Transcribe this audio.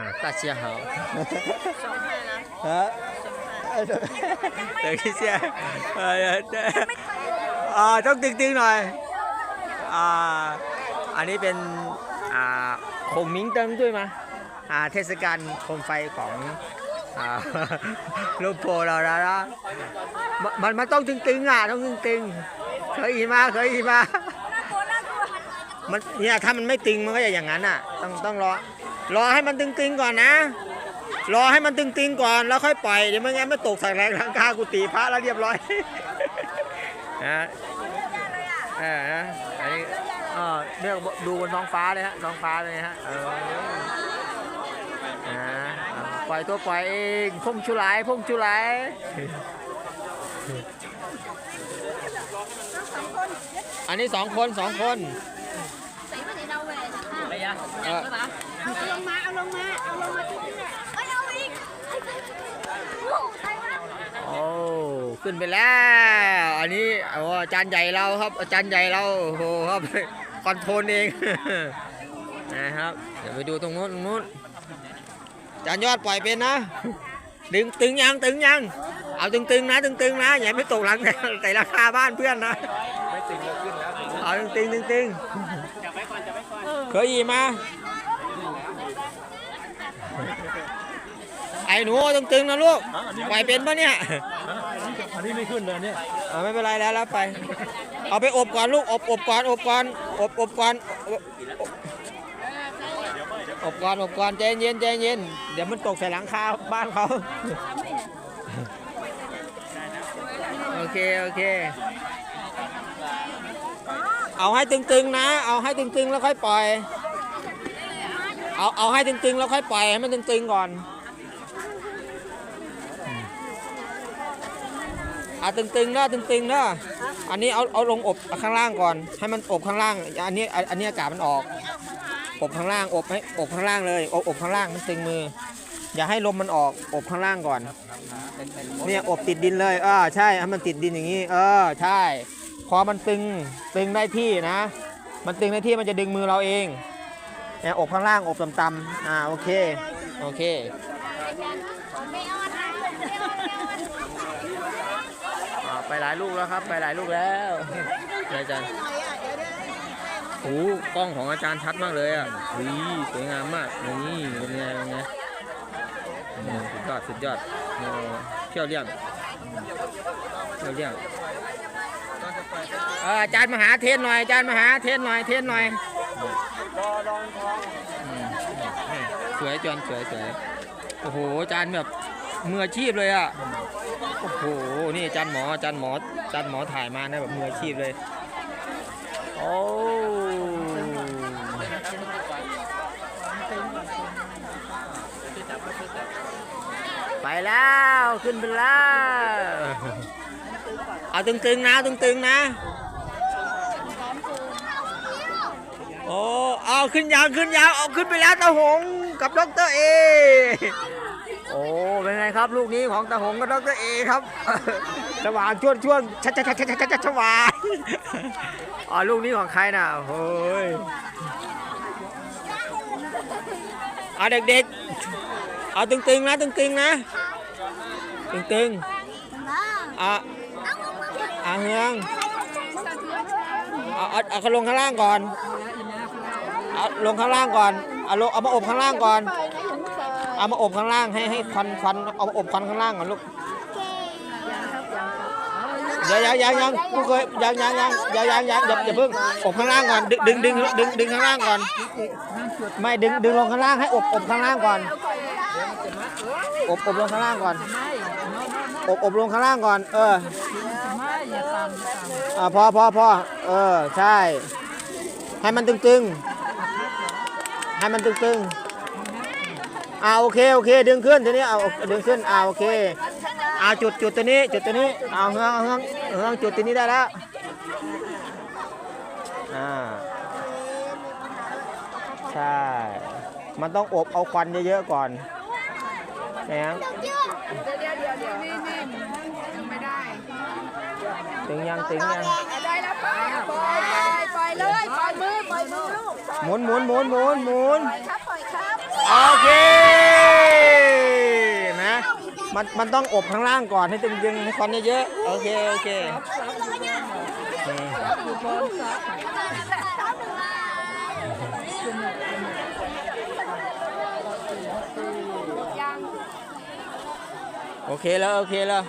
啊，大家好。手派呢？啊，等一下，哎呀，อ่าต้องตึงๆหน่อยอ่าอันนี้เป็นอ่าโคมมิงเติงด้วยมั้ยอ่าเทศกาลโคมไฟของอ่า ลูกโพเราแล้วนะมันมันมันต้องตึงๆอ่ะต้องตึงๆเคยอีมาเคยอีมามันเนี่ยถ้ามันไม่ตึงมันก็จะอย่างนั้นอ่ะต้องต้องรอ รอให้มันตึงๆก่อนนะ รอให้มันตึงๆก่อนแล้วค่อยปล่อยเดี๋ยวไม่งั้นไม่ตกใส่แรงหลังคากุฏิพระแล้วเรียบร้อยนะเออนะอันนี้เออเรียกดูบนท้องฟ้าเลยฮะท้องฟ้าเลยฮะเออปล่อยตัวปล่อยเองพุ่งชุลายพุ่งชุลายอันนี้สองคนสองคนใส่ผ้าสีดาวแหวนค่ เออเอาลงมาเอาลงมาเอาลงมาที่นี่แหละไม่เอาอีกใครวะโอ้ขึ้นไปแล้วอันนี้โอ้อาจารย์ใหญ่เราครับอาจารย์ใหญ่เราโอ้โหครับคอนโทรลเองนะครับเดี๋ยวไปดูตรงนู้นตรงนู้นอาจารย์ยอดปล่อยเป็นนะดึงตึงยังตึงยังเอาตึงๆนะตึงๆนะอย่าไม่ตกหลังแต่ราคาบ้านเพื่อนนะไม่ตึงแล้วขึ้นแล้วเอาตึงๆตึงๆจับไว้ก่อนจับไว้ก่อนเคยอีมา ไอ้หนูตึงๆนะลูกปล่อยเป็นปะเนี่ย อันนี้ไม่ขึ้นเลยเนี่ยอ่าไม่เป็นไรแล้วแล้วไป เอาไปอบก่อนลูกอบอบก่อนอบก่อนอบอบก่อนอบอบก่อนอบก่อนใจเย็นใจเย็นเดี๋ยวมันตกใส่หลังคาบ้านเขาโอเคโอเค เอาให้ตึงๆนะ เอาให้ตึงๆแล้วค่อยปล่อย เอาเอาให้ตึงๆ แล้วค่อยปล่อยให้มันตึงๆก่อนอะตึงๆเนะตึงๆเนะอันนี้เอาเอาลงอบข้างล่างก่อน ให้มันอบข้างล่าง อันนี้อันอันนี้อากาศมันออก อบข้างล่างอบให้อบข้างล่างเลยอบอบข้างล่างมันตึงมือ อย่าให้ลมมันออกอบข้างล่างก่อน เนี่ยอบติดดินเลยเออใช่ให้มันติดดินอย่างนี้ เออใช่ พอมันตึงตึงได้ที่นะ มันตึงได้ที่มันจะดึงมือเราเอง เนี่ยอบข้างล่างอบต่ำๆอ่าโอเคโอเคไม่อ้อนนะไม่อ้อนไม่อ้อนอ่าไปหลายลูกแล้วครับ ไปหลายลูกแล้วอาจารย์โอ้โหกล้องของอาจารย์ชัดมากเลยอะวีสวยงามมากนี่เป็นไงเป็นไงอืมสุดยอดสุดยอดโอ้เที่ยวเลี่ยงเที่ยวเลี่ยงเอออาจารย์มาหาเทนหน่อยอาจารย์มาหาเทนหน่อยเทนหน่อยอืม นี่สวยจวนสวยสวยโอ้โหจารย์แบบมืออาชีพเลยอะโอ้โหนี่จารย์หมอจารย์หมอจารย์หมอถ่ายมานะแบบมืออาชีพเลยโอ้ไปแล้วขึ้นไปแล้วเอาตึงๆนะตึงๆนะ โอ้ เอาขึ้นยาวขึ้นยาวเอาขึ้นไปแล้วตาหงกับดรเอโอ้เป็นไงครับ ลูกนี้ของตาหงกับดรเอครับสว่างช่วงช่วงชัดชัดชัดชัดชัดชัดสว่างอ๋อลูกนี้ของใครน่ะโอ้ยเอาเด็กๆเอาตึงๆนะตึงๆนะตึงๆอะอะเฮืองเอาเอาเอาเขาลงข้างล่างก่อน เอาลงข้างล่างก่อนเอาลงเอามาอบข้างล่างก่อนเอามาอบข้างล่างให้ให้ควันควันเอามาอบควันข้างล่างก่อนลูกเดี๋ยวยังยังยังกูเคยยังยังยังยังยังยังอย่าอย่าเพิ่งอบข้างล่างก่อนดึงดึงดึงดึงดึงข้างล่างก่อน ไม่ดึงดึงลงข้างล่างให้อบอบข้างล่างก่อน อบอบลงข้างล่างก่อน อบอบลงข้างล่างก่อน เอออ่าพอพอพอเออใช่ ให้มันตึงๆ ให้มันตึงๆอ่าโอเคโอเค ดึงขึ้นทีนี้เอาดึงขึ้นอ่าโอเคอ่าจุดจุดตัวนี้จุดตัวนี้เอาเฮืองเอาเฮืองเฮืองจุดตัวนี้ได้แล้วอ่าใช่ มันต้องอบเอาควันเยอะๆก่อนนะครับเดี๋ยวเดี๋ยวเดี๋ยวเดี๋ยวนี่นี่ยังไม่ได้ถึงยังถึงยัง หมุนหมุนหมุนหมุนหมุนครับปล่อยครับโอเคนะมันมันต้องอบข้างล่างก่อนให้ตึงๆให้ควันเยอะๆโอเคโอเคโอเคแล้วโอเคแล้ว